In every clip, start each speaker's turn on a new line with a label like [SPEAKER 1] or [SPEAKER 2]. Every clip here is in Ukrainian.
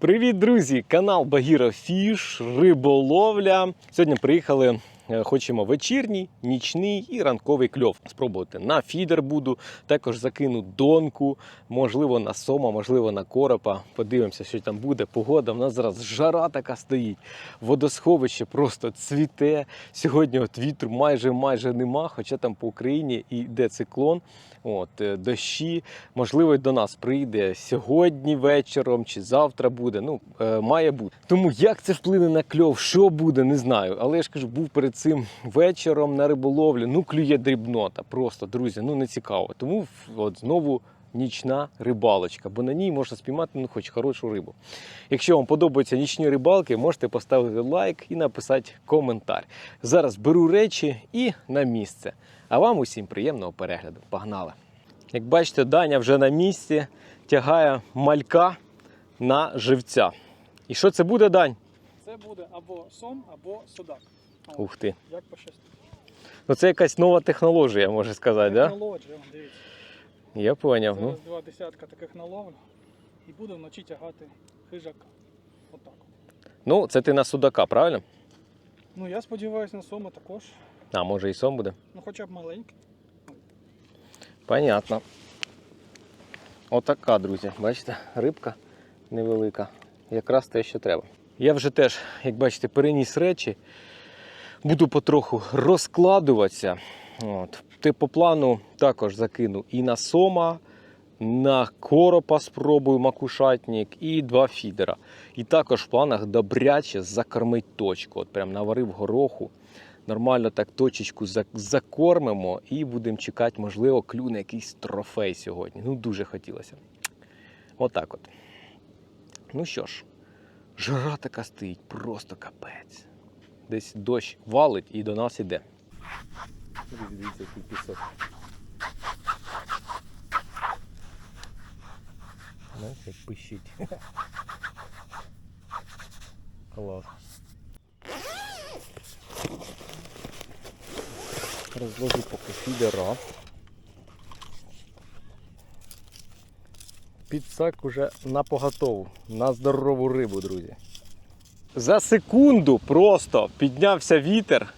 [SPEAKER 1] Привіт, друзі! Канал Багіра Фіш, риболовля. Сьогодні приїхали. Е, Хочемо вечірній, нічний і ранковий кльов. Спробувати на фідер буду. Також закину донку, можливо, на сома, можливо, на коропа. Подивимося, що там буде. Погода. У нас зараз жара така стоїть. Водосховище просто цвіте. Сьогодні от вітру майже майже нема, хоча там по Україні йде циклон. От, е, дощі, можливо, до нас прийде сьогодні вечором чи завтра буде. Ну, е, має бути. Тому як це вплине на кльов, що буде, не знаю. Але я ж кажу, був перед цим вечором на риболовлі. Ну, клює дрібнота. Просто, друзі, ну не цікаво. Тому от знову. Нічна рибалочка, бо на ній можна спіймати ну, хоч хорошу рибу. Якщо вам подобаються нічні рибалки, можете поставити лайк і написати коментар. Зараз беру речі і на місце. А вам усім приємного перегляду. Погнали! Як бачите, Даня вже на місці тягає малька на живця. І що це буде, Дань?
[SPEAKER 2] Це буде або сом, або судак.
[SPEAKER 1] Ух ти.
[SPEAKER 2] Як пощастить.
[SPEAKER 1] Ну це якась нова технологія, можна сказати, да?
[SPEAKER 2] Технологія, он, дивіться.
[SPEAKER 1] Я поняв.
[SPEAKER 2] Зараз
[SPEAKER 1] Ну,
[SPEAKER 2] два десятка таких наловлю і буду вночі тягати хижака. Отак.
[SPEAKER 1] ну, це ти на судака, правильно?
[SPEAKER 2] Ну я сподіваюся на сома також.
[SPEAKER 1] А, може і сом буде.
[SPEAKER 2] Ну хоча б маленький.
[SPEAKER 1] Понятно. Отака, друзі. Бачите, рибка невелика. Якраз те, що треба. Я вже теж, як бачите, переніс речі. Буду потроху розкладуватися. От. Ти по плану також закину і на сома, на коропа спробую макушатник і два фідера. І також в планах добряче закормить точку. От прям наварив гороху. Нормально так точечку закормимо і будемо чекати, можливо, клюне якийсь трофей сьогодні. Ну, дуже хотілося. Отак от. Ну що ж, жара така стоїть, просто капець. Десь дощ валить і до нас іде. Дивіться, який пісок. Знаєте, як пищить. Клас. Розложу поки фідера. Підсак уже на поготову, на здорову рибу, друзі. За секунду просто піднявся вітер.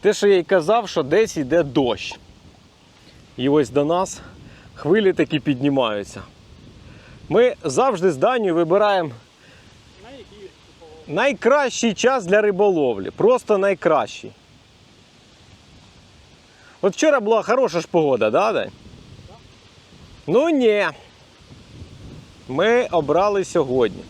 [SPEAKER 1] Те, що я й казав, що десь йде дощ. І ось до нас хвилі такі піднімаються. Ми завжди з Данією вибираємо найкращий час для риболовлі. Просто найкращий. От вчора була хороша ж погода, да, Дань? Ну ні. Ми обрали сьогодні.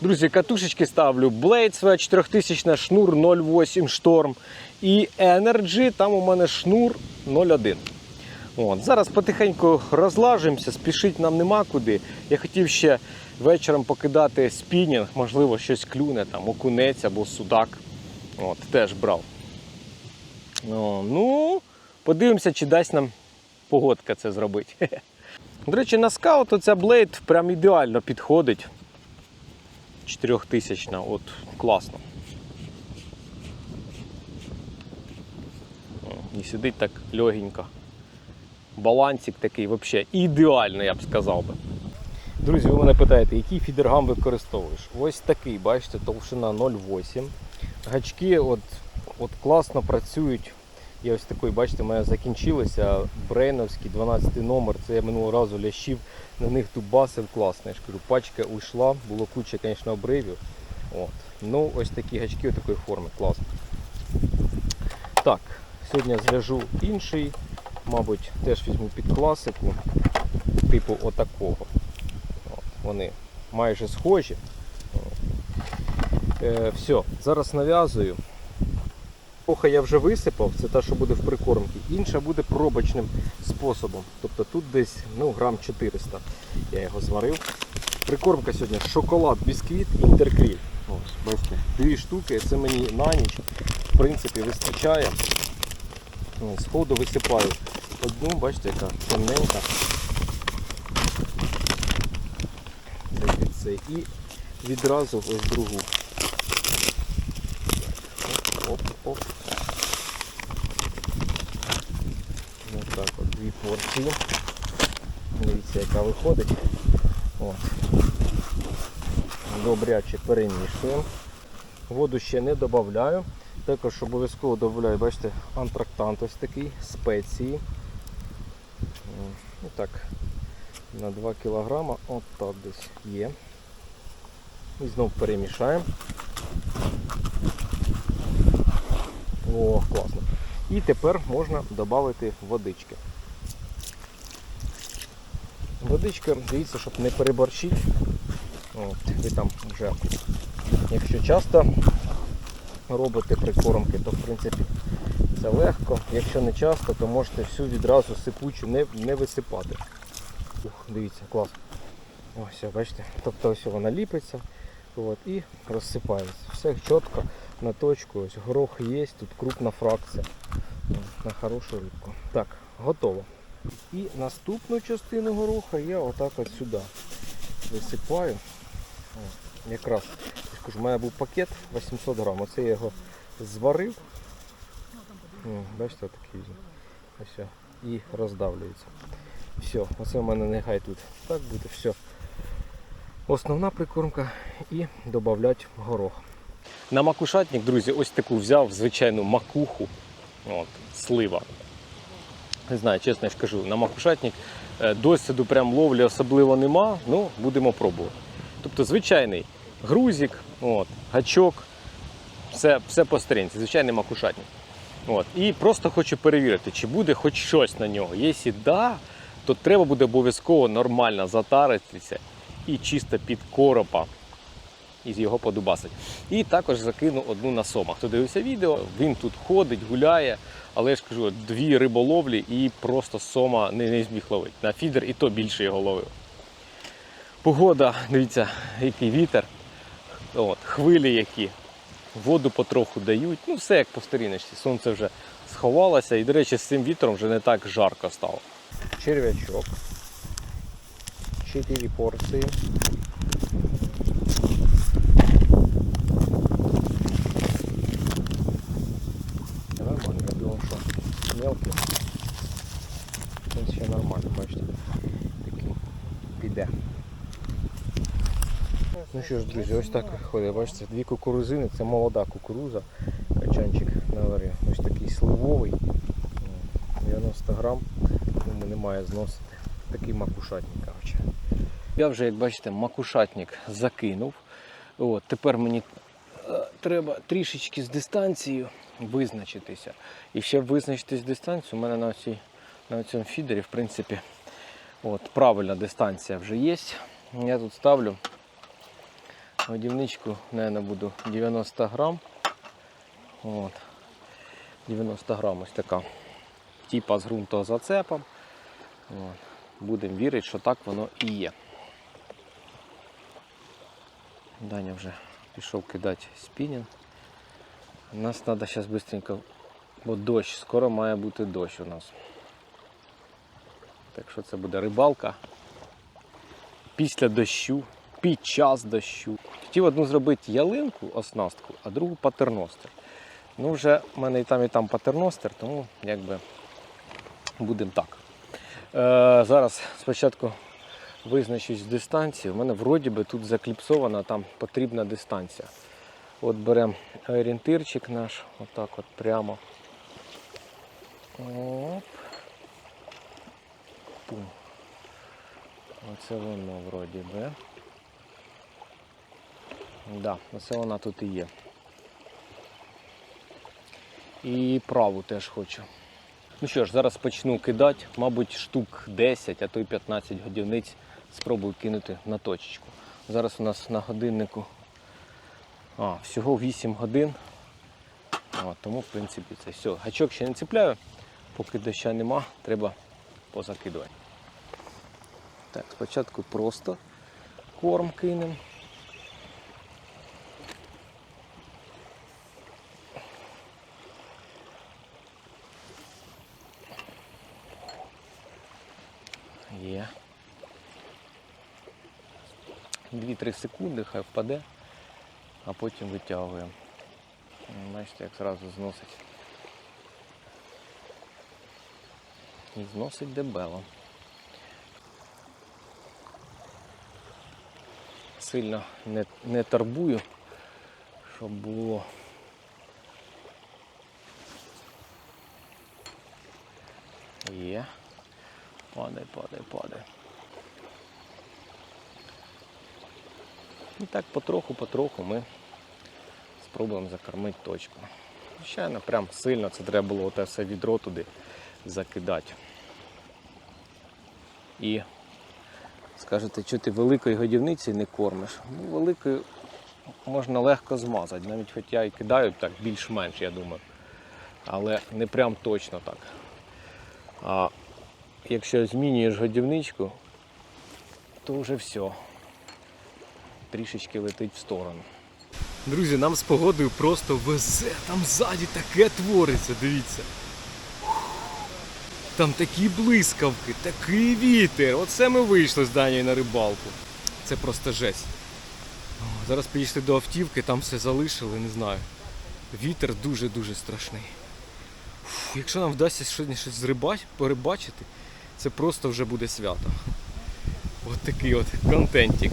[SPEAKER 1] Друзі, катушечки ставлю. Blade своя 4000 шнур 0,8 шторм. І Energy, там у мене шнур 0,1. От. Зараз потихеньку розлажуємося, спішити нам нема куди. Я хотів ще вечором покидати спінінг, можливо, щось клюне, там, окунець або судак. От, теж брав. О, ну, подивимося, чи дасть нам погодка це зробити. До речі, на скаут оця блейд прям ідеально підходить. 4000, от класно. І сидить так легенько. Балансик такий взагалі ідеальний, я б сказав би. Друзі, ви мене питаєте, який фідергам використовуєш? Ось такий, бачите, товщина 0,8. Гачки от, от класно працюють. І ось такий, бачите, у мене закінчилися брейновський 12 номер. Це я минулого разу лящів, на них дубасив класно. Я ж кажу, пачка уйшла, було куча, звісно, обривів. От. Ну, ось такі гачки такої форми, класно. Так, сьогодні зв'яжу інший, мабуть, теж візьму під класику, типу отакого. От, вони майже схожі. Е, все, зараз нав'язую. Трохи я вже висипав, це те, що буде в прикормці. Інша буде пробочним способом. Тобто тут десь ну, грам 400 я його зварив. Прикормка сьогодні шоколад, бісквіт, інтеркріль. Ось, дві штуки, це мені на ніч. В принципі, вистачає. Сходу висипаю одну, бачите, яка темненька. І відразу ось другу. Оп, оп. Ось так от дві порції. Дивіться, яка виходить. Добряче перемішуємо. Воду ще не додаю. Також обов'язково додаю, бачите, антрактант ось такий, спеції. М, І так, на 2 кг, от так десь є. І знов перемішаємо. О, класно. І тепер можна додати водички. Водичка, дивіться, щоб не переборщити. Ви там вже, якщо часто робите прикормки, то в принципі це легко. Якщо не часто, то можете всю відразу сипучу не, не висипати. Ух, дивіться, клас. Ось, бачите, тобто ось вона ліпиться от, і розсипається. Все чітко на точку. Ось горох є, тут крупна фракція. На хорошу рибку. Так, готово. І наступну частину гороха я отак от сюди висипаю. О, якраз кажу, у мене був пакет 800 грам. Оце я його зварив. О, бачите, такий. Ось. І роздавлюється. Все, оце в мене нехай тут так буде. Все. Основна прикормка і додати горох. На макушатник, друзі, ось таку взяв звичайну макуху. От, слива. Не знаю, чесно я ж кажу, на макушатник е, досвіду прям ловлі особливо нема, ну будемо пробувати. Тобто звичайний грузик, от, гачок, все, все по старинці, звичайний макушатник. От. І просто хочу перевірити, чи буде хоч щось на нього. Якщо да, то треба буде обов'язково нормально затаритися і чисто під коропа із його подубасить. І також закину одну на сома. Хто дивився відео, він тут ходить, гуляє, але я ж кажу, дві риболовлі і просто сома не, не зміг ловити. На фідер і то більше його ловив. Погода, дивіться, який вітер, От, хвилі які, воду потроху дають. Ну, все як по старіночці. Сонце вже сховалося і, до речі, з цим вітром вже не так жарко стало. Черв'ячок. 4 порції. Та Нормально, я думав, що мелкий. Він ще нормально, бачите. Такий піде. Ну що ж, друзі, ось так виходить. Бачите, дві кукурузини, це молода кукуруза. Качанчик наварив. Ось такий сливовий. 90 грам, тому немає зносити. Такий макушатник, коротше. Я вже, як бачите, макушатник закинув. От, тепер мені е, треба трішечки з дистанцією визначитися. І ще визначитись дистанцію, у мене на, цій, на цьому фідері, в принципі, от, правильна дистанція вже є. Я тут ставлю годівничку, мабуть, буду 90 грам. От. 90 грам ось така. Типа з ґрунтозацепом. От. Будемо вірити, що так воно і є. Даня вже пішов кидати спінінг. Нас треба зараз швидко, бо дощ, скоро має бути дощ у нас. Так що це буде рибалка після дощу, під час дощу. Хотів одну зробити ялинку, оснастку, а другу патерностер. Ну, вже в мене і там, і там патерностер, тому якби будемо так. Е, зараз спочатку визначусь з дистанцією. У мене вроді би тут закліпсована там потрібна дистанція. От беремо орієнтирчик наш, отак от прямо. Оп. Пум. Оце воно вроді би. Да, оце вона тут і є. І праву теж хочу. Ну що ж, зараз почну кидати, мабуть, штук 10, а то й 15 годівниць спробую кинути на точечку. Зараз у нас на годиннику а, всього 8 годин. А, тому, в принципі, це все. Гачок ще не цепляю, поки доща нема, треба позакидувати. Так, спочатку просто корм кинемо. Є. 2-3 секунди, хай впаде, а потім витягуємо. Бачите, як зразу зносить. І зносить дебело. Сильно не, не тарбую, щоб було. Є. Падай, падай, падай. І так потроху-потроху ми спробуємо закормити точку. Звичайно, прям сильно це треба було те все відро туди закидати. І скажете, що ти великої годівниці не кормиш? Ну, великою можна легко змазати, навіть хоч я і кидаю так більш-менш, я думаю. Але не прям точно так. А якщо змінюєш годівничку, то вже все. Трішечки летить в сторону. Друзі, нам з погодою просто везе. Там ззаді таке твориться, дивіться. Там такі блискавки, такий вітер. Оце ми вийшли з Данією на рибалку. Це просто жесть. Зараз підійшли до автівки, там все залишили, не знаю. Вітер дуже-дуже страшний. Фу, якщо нам вдасться сьогодні щось зрибать, порибачити, це просто вже буде свято. От такий от контентик.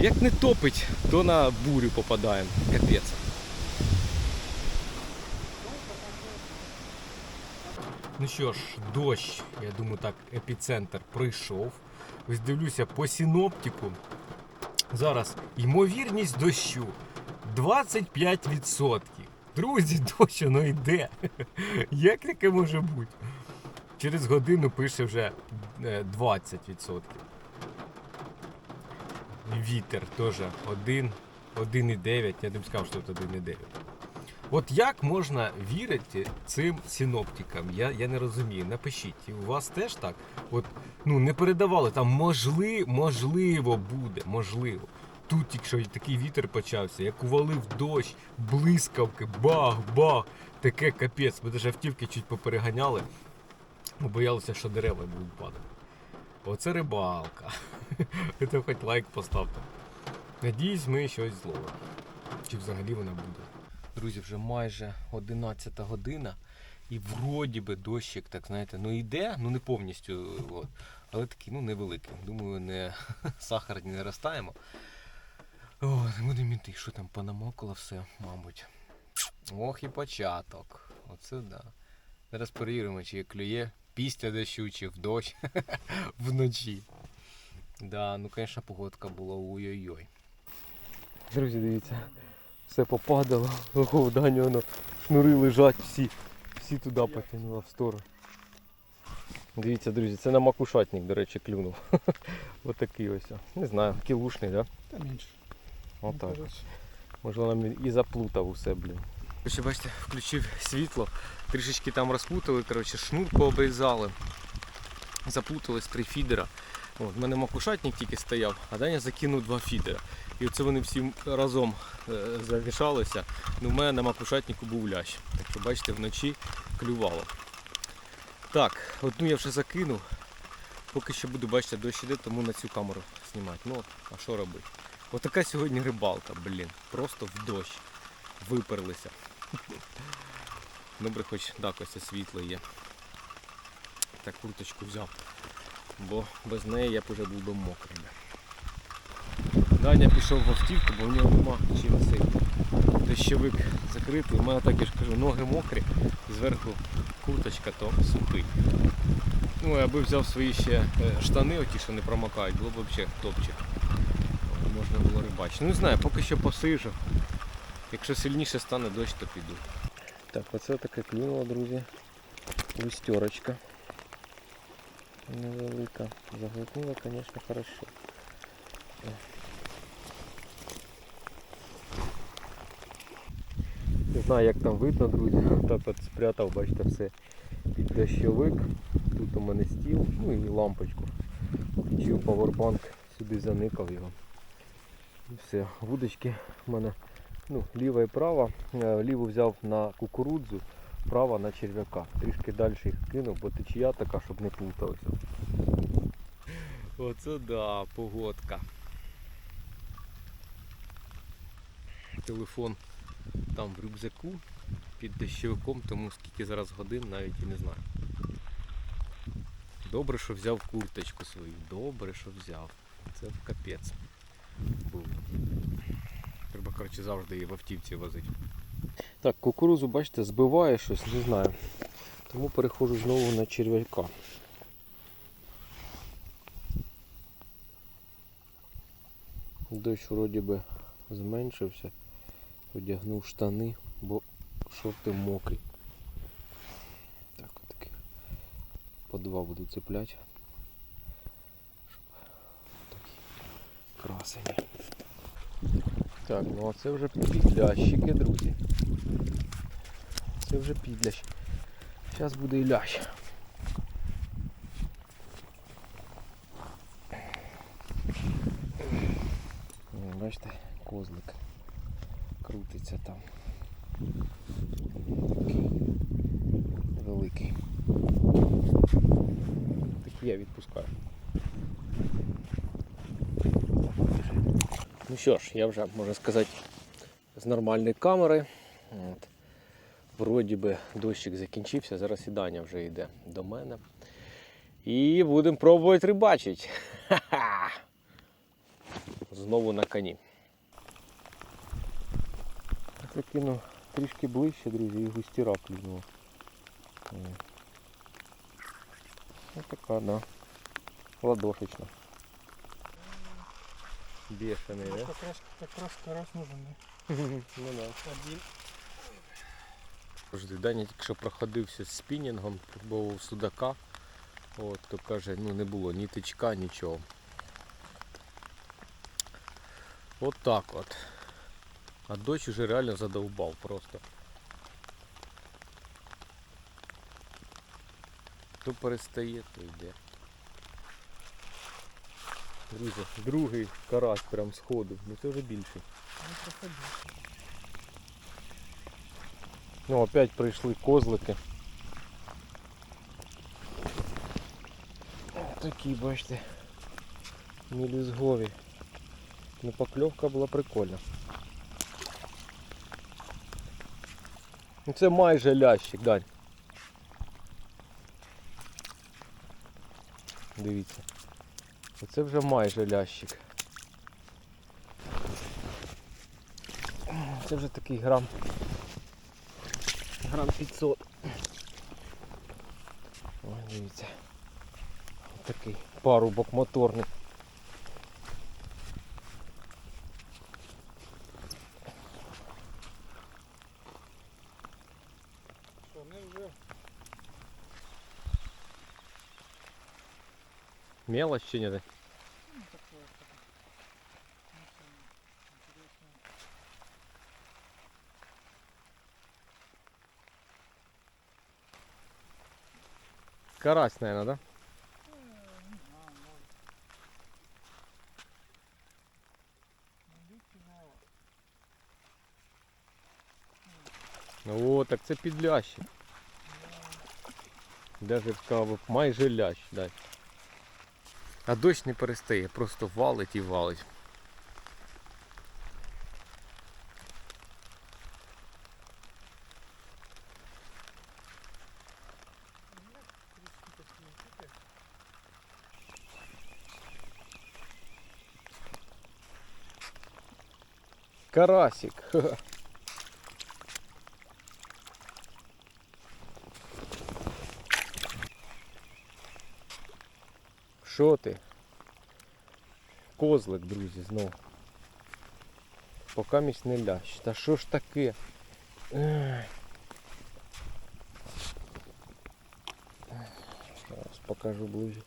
[SPEAKER 1] Як не топить, то на бурю попадаємо. Капець. Ну що ж, дощ, я думаю, так, епіцентр прийшов. Ось дивлюся по синоптику. Зараз ймовірність дощу 25%. Друзі, дощ воно йде. Як таке може бути? Через годину пише вже е, 20%. Вітер теж 1, 1,9. Я б сказав, що тут 1,9. От як можна вірити цим синоптикам? Я, я не розумію. Напишіть, і у вас теж так? От, ну не передавали там, можли, можливо, буде, можливо. Тут, якщо такий вітер почався, як увалив дощ, блискавки, бах, бах, таке капець. Ми навіть автівки чуть попереганяли, бо боялися, що дерева будуть падати. Оце рибалка. Це хоч лайк поставте. Надіюсь, ми щось зловимо. Чи взагалі вона буде. Друзі, вже майже 11 година. І вроді би дощик, так знаєте, ну йде, ну не повністю, от, але такий, ну невеликий. Думаю, не сахарні не розтаємо. О, не будемо йти, що там понамокало все, мабуть. Ох і початок. Оце да. Зараз перевіримо, чи клює після дощу, чи в дощ вночі. Да, ну звісно, погодка була ой-ой-ой. Друзі, дивіться, все попадало, ого, в Дані воно шнури лежать всі. Всі туди потягнуло в сторону. Дивіться, друзі, це на макушатник, до речі, клюнув. Отакий ось. Не знаю, кілушний, так?
[SPEAKER 2] Та менше.
[SPEAKER 1] Отак. Можливо, нам і заплутав усе, блін. Короче, бачите, включив світло, трішечки там розплутали, коротше, шнур пообрізали. Заплутались три фідера. От, в мене макушатник тільки стояв, а Даня закинув два фідера. І оце вони всі разом е, замішалися. Ну, в мене на макушатнику був лящ. Так що бачите, вночі клювало. Так, одну я вже закинув. Поки що буду бачити, дощ іде, тому на цю камеру знімати. Ну, а що робити? Отака сьогодні рибалка, блін. Просто в дощ. Виперлися. Добре, хоч так ось світло є. Так курточку взяв. Бо без неї я б уже був би мокрий. Даня пішов в автівку, бо в нього нема чим цей дощовик закритий. У мене так я ж кажу, ноги мокрі, зверху курточка то сухий. Ну, аби взяв свої ще е, штани, оті, що не промокають, було б взагалі топчик. Можна було рибачити. Ну не знаю, поки що посижу. Якщо сильніше стане дощ, то піду. Так, оце таке клюнуло, друзі. Листерочка. Невелика. Заглотнула, звісно, хорошо. Не знаю, як там видно, друзі. Так от спрятав, бачите, все під дощовик. Тут у мене стіл, ну і лампочку. Включив павербанк, сюди заникав його. І все. Вудочки в мене ну, ліва і права. Е, Ліву взяв на кукурудзу, права на черв'яка. Трішки далі їх кинув, бо течія така, щоб не плуталося. Оце да, погодка. Телефон там в рюкзаку під дощовиком, тому скільки зараз годин навіть і не знаю. Добре, що взяв курточку свою. Добре, що взяв. Це в капець. був. Треба, коротше, завжди її в автівці возити. Так, кукурузу, бачите, збиває щось, не знаю. Тому переходжу знову на черв'яка. Дощ вроді би зменшився. Одягнув штани, бо шорти мокрі. Так, отаки. По два буду цепляти. Щоб такі красені. Так, ну а це вже підлящики, друзі. Це вже підлящ. Зараз буде і лящ. Бачите, козлик крутиться там. Такий великий. Такий я відпускаю. Ну що ж, я вже можна сказати з нормальної камери. От. Вроді би дощик закінчився, зараз і Даня вже йде до мене. І будемо пробувати рибачити. Ха-ха! Знову на коні. Я кину трішки ближче, друзі, і густіра клюнула. Ось така, да. Ладошечна. Бешений, да?
[SPEAKER 2] Как раз, как раз нужен. да?
[SPEAKER 1] ну.
[SPEAKER 2] Один.
[SPEAKER 1] Завжди Даня тільки що проходився з спінінгом, пробував судака. От, то каже, ну не було ні тичка, нічого. От так от. А дощ уже реально задовбав просто. То перестає, то йде. Друзі, другий карась прям сходу. Ну це вже більший. Ну, опять прийшли козлики. Такі, бачите, мілізгові. Ну, покльовка була прикольна. Ну, Це майже лящик, Дань. Дивіться. Оце вже майже лящик. Це вже такий грам грам 500. Ой, дивіться. Ось Такий парубок моторний. Мелочь чи ні?
[SPEAKER 2] Ну, такое, такое.
[SPEAKER 1] Карась, наверное, да?
[SPEAKER 2] Знаю, може. Ну,
[SPEAKER 1] О, так це підлящик. Даже майже лящ, дай. А дощ не перестає, просто валить і валить. Карасик. Що ти? Козлик, друзі, знов. Поки місь не лящ. Та що ж таке? Ай. Зараз покажу ближче.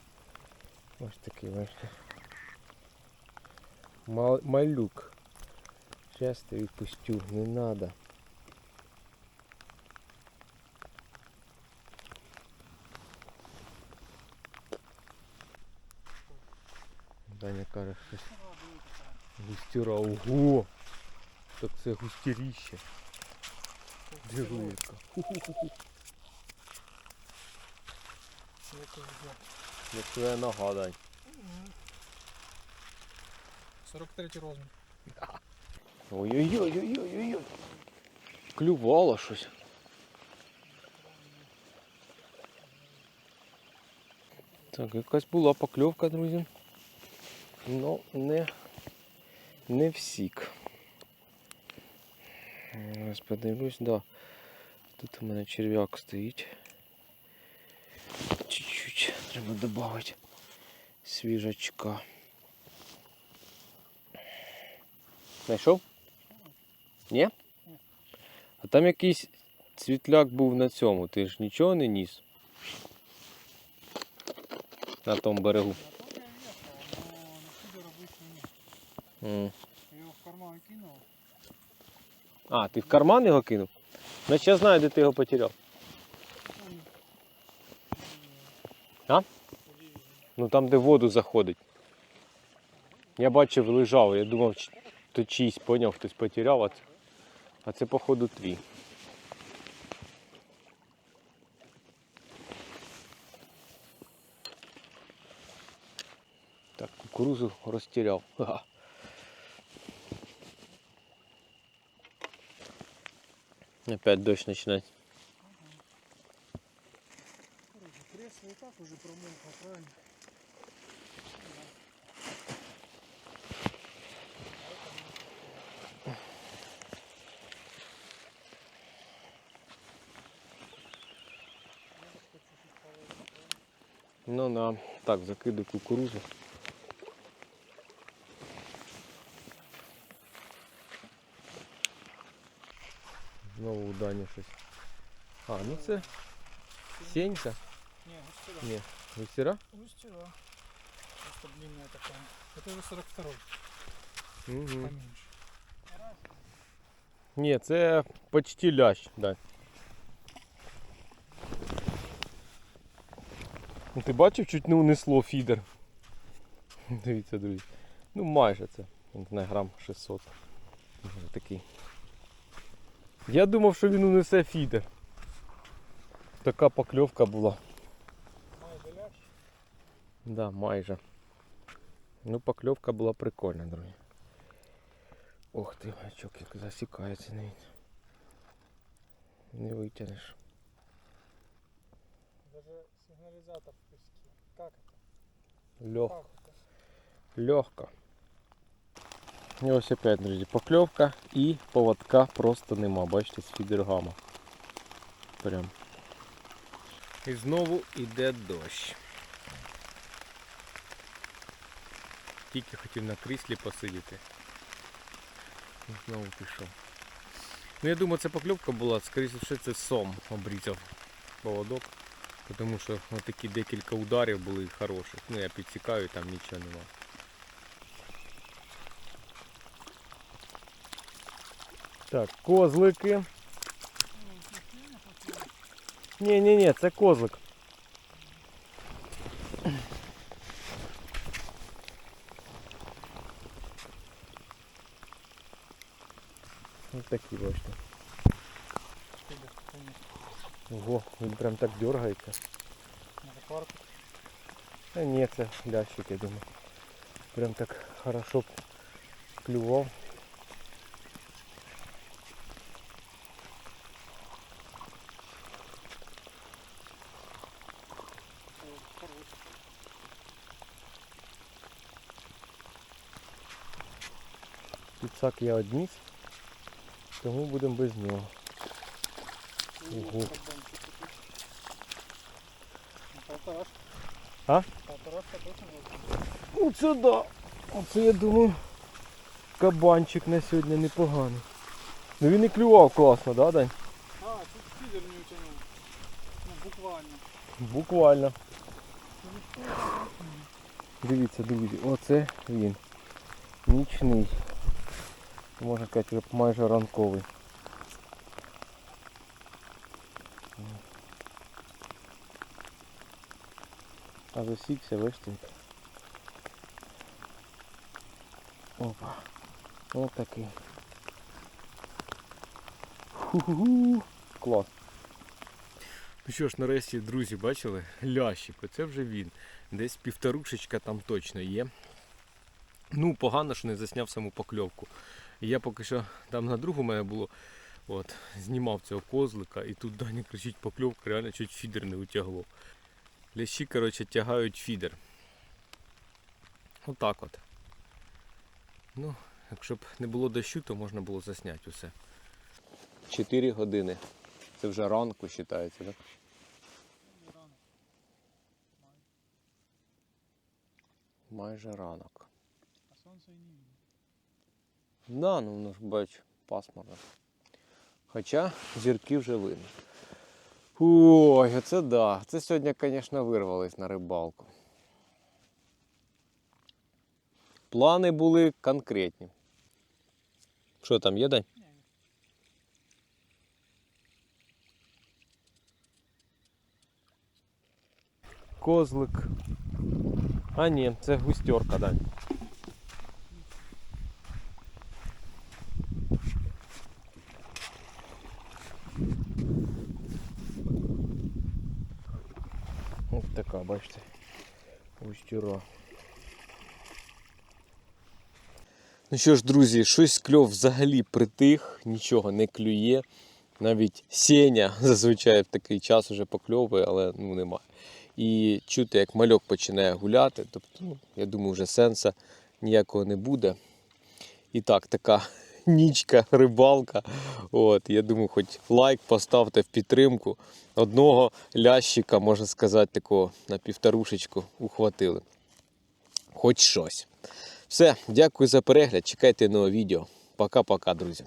[SPEAKER 1] Ось такий, бачите. Мал- малюк. Сейчас я відпустю, не надо. Густіра. Ого! Так це густіріще.
[SPEAKER 2] Якось.
[SPEAKER 1] Як твоя нога,
[SPEAKER 2] 43 розмір.
[SPEAKER 1] Ой-ой-ой-ой-ой-ой. Клювало щось. Так, якась була покльовка, друзі. Ну, не, не всік. Зараз подивлюсь, да. Тут у мене черв'як стоїть. Чуть-чуть треба додати свіжачка. Знайшов? Ні? А там якийсь цвітляк був на цьому, ти ж нічого не ніс? На тому берегу.
[SPEAKER 2] На то я вешал, но на фидер Я его в карман кинул.
[SPEAKER 1] А, ти в карман його кинув? Значить я знаю, де ти його потеряв. А? Ну там, де воду заходить. Я бачив, лежав, я думав, то чийсь, поняв, хтось потеряв, а це, а це походу твій. Так, кукурузу розтіряв. Опять
[SPEAKER 2] промокло, правильно?
[SPEAKER 1] Ну да. Так, закидую кукурузу. У Дані щось. А, ну це сенька.
[SPEAKER 2] Не, густера.
[SPEAKER 1] Ні. Гусіра?
[SPEAKER 2] Густера. Просто длинная такая. Это уже 42
[SPEAKER 1] Угу.
[SPEAKER 2] поменьше.
[SPEAKER 1] Ні, це почти лящ, да. Ну, ти бачив, чуть не унесло фідер. Дивіться, друзі. Ну майже це. Не знаю, грам 600. Може такий. Я думав, що він унесе фідер. Така покльовка була.
[SPEAKER 2] Майже лящ.
[SPEAKER 1] Да, майже. Ну, покльовка була прикольна, друзі. Ох ти, гачок, як засікається навіть. Не витягнеш.
[SPEAKER 2] Даже сигнализатор в песке. Как это?
[SPEAKER 1] Лег,
[SPEAKER 2] Как это?
[SPEAKER 1] легко. І ось опять, друзі, покльовка і поводка просто нема. Бачите, з фідергама. Прям. І знову йде дощ. Тільки хотів на кріслі посидіти. І Знову пішов. Ну я думаю, це покльовка була, скоріше все це сом обрізав поводок. Тому що такі декілька ударів були хороших. Ну я підсікаю, там нічого нема. Так, козлики. Ні, ні, ні, це козлик. Ось такі бачите. Ого, він прям так дергається.
[SPEAKER 2] Надо парку.
[SPEAKER 1] А ні, це лящик, я думаю. Прям так хорошо клював. Підсак я одніс, тому будемо без нього. Ого. А?
[SPEAKER 2] Точно.
[SPEAKER 1] Оце да. Оце я думаю. Кабанчик на сьогодні непоганий. Ну він і клював класно, да, Дань?
[SPEAKER 2] А, тут фидер не утянул. Ну, буквально.
[SPEAKER 1] Буквально. Дивіться, друзі, оце він. Нічний. Можна сказати, вже майже ранковий. А засікся вештинг. Опа. Ось такий. Ху-ху-ху. Клас. Ну що ж, нарешті, друзі, бачили? Лящик, оце вже він. Десь півторушечка там точно є. Ну, погано, що не засняв саму покльовку. І я поки що там на другу мене було. От, знімав цього козлика і тут Даня кричить покльовка, реально чуть фідер не утягло. Лящі, коротше, тягають фідер. Отак от. Ну, Якщо б не було дощу, то можна було засняти усе. 4 години. Це вже ранку вважається, так? Майже ранок.
[SPEAKER 2] А сонце і видно.
[SPEAKER 1] Да, ну воно ж бачу, пасмурно. Хоча зірки вже видно. Ой, оце да. Це сьогодні, звісно, вирвались на рибалку. Плани були конкретні. Що там є, Дань? Козлик. А ні, це густерка, Дань. Бачите, густюра. Ну що ж, друзі, щось кльов взагалі притих, нічого не клює. Навіть сеня зазвичай в такий час уже покльовує, але ну немає. І чути, як мальок починає гуляти. Тобто, ну, я думаю, вже сенса ніякого не буде. І так, така нічка, рибалка. От, я думаю, хоч лайк поставте в підтримку. Одного лящика, можна сказати, такого на півторушечку ухватили. Хоч щось. Все, дякую за перегляд. Чекайте нове відео. Пока-пока, друзі.